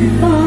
拥抱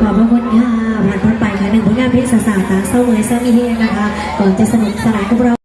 ขอบพระคุณค่ะผ่านพ้นไปค่ะหนึ่งผลงานเพลงสาสาตาเศร้าเมยเศร้ามีเฮนะคะก่อนจะสนุกสนานกับเรา